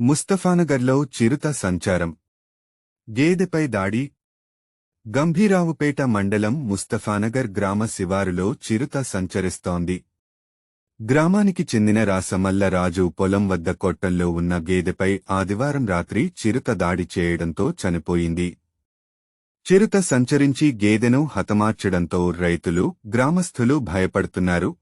ముస్తఫానగర్లో చిరుత సంచారం. గేదెపై దాడి. గంభీరావుపేట మండలం ముస్తఫానగర్ గ్రామ శివారులో చిరుత సంచరిస్తోంది. గ్రామానికి చెందిన రాసమల్ల రాజు పొలం వద్ద కొట్టంలో ఉన్న గేదెపై ఆదివారం రాత్రి చిరుత దాడి చేయడంతో చనిపోయింది. చిరుత సంచరించి గేదెను హతమార్చడంతో రైతులు గ్రామస్థులు భయపడుతున్నారు.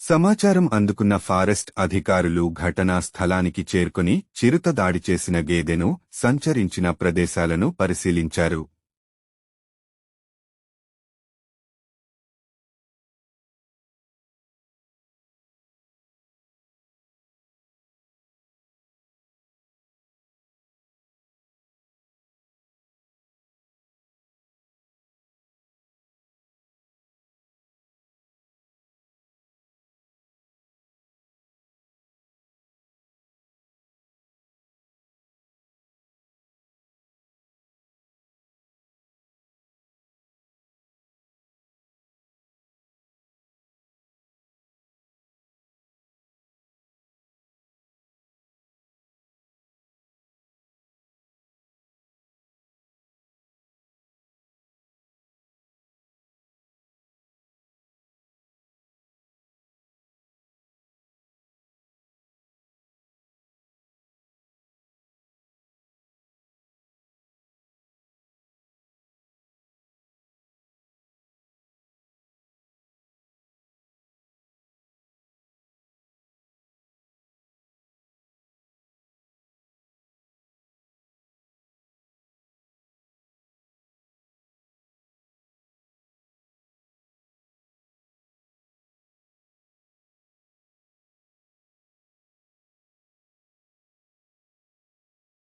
సమాచారం అందుకున్న ఫారెస్ట్ అధికారులు ఘటనా స్థలానికి చేరుకుని చిరుత దాడి చేసిన గేదెను సంచరించిన ప్రదేశాలను పరిశీలించారు.